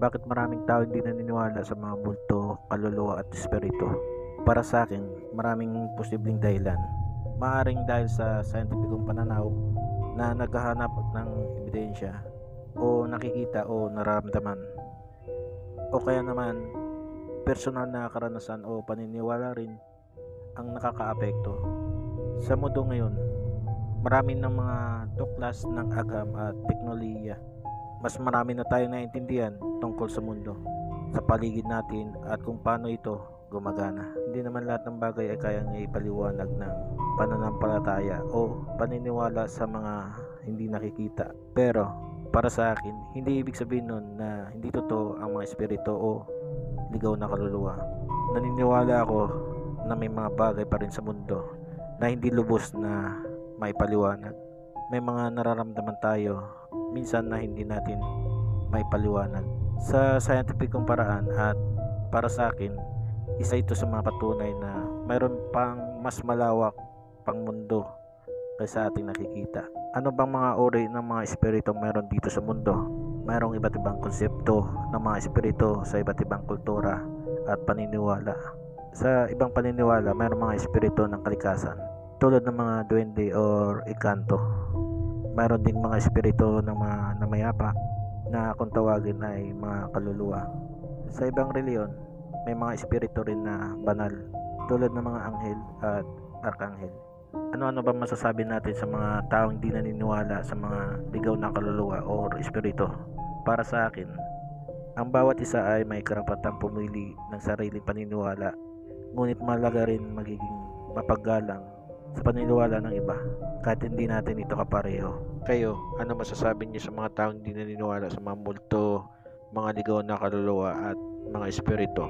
Bakit maraming tao hindi naniniwala sa mga multo, kaluluwa at espiritu? Para sa akin, maraming posibleng dahilan. Maaring dahil sa scientificong pananaw na naghahanap ng ebidensya o nakikita o nararamdaman. O kaya naman, personal na karanasan o paniniwala rin ang nakakaapekto. Sa mundo ngayon, marami ng mga tuklas ng agam at teknolohiya. Mas marami na tayong naintindihan tungkol sa mundo, sa paligid natin at kung paano ito gumagana. Hindi naman lahat ng bagay ay kayang ipaliwanag ng pananampalataya o paniniwala sa mga hindi nakikita. Pero para sa akin, hindi ibig sabihin nun na hindi totoo ang mga espiritu o ligaw na kaluluwa. Naniniwala ako na may mga bagay pa rin sa mundo na hindi lubos na maipaliwanag. May mga nararamdaman tayo minsan na hindi natin maipaliwanag. Sa scientificong paraan at para sa akin, isa ito sa mga patunay na mayroon pang mas malawak pang mundo kaysa ating nakikita. Ano bang mga uri ng mga espiritu meron dito sa mundo? Mayroong iba't ibang konsepto ng mga espiritu sa iba't ibang kultura at paniniwala. Sa ibang paniniwala, mayroong mga espiritu ng kalikasan tulad ng mga duwende or ikanto. Mayroon ding mga espiritu ng mga namayapa na kung tawagin ay mga kaluluwa. Sa ibang reliyon, may mga espiritu rin na banal tulad ng mga anghel at arkanghel. Ano-ano ba masasabi natin sa mga taong di naniniwala sa mga ligaw na kaluluwa or espiritu? Para sa akin, ang bawat isa ay may karapatang pumili ng sariling paniniwala ngunit malaga rin magiging mapaggalang sa paniniwala ng iba kahit hindi natin ito kapareho. Kayo, ano masasabi niyo sa mga taong hindi naniniwala sa mga multo, mga ligaw na kaluluwa at mga espiritu?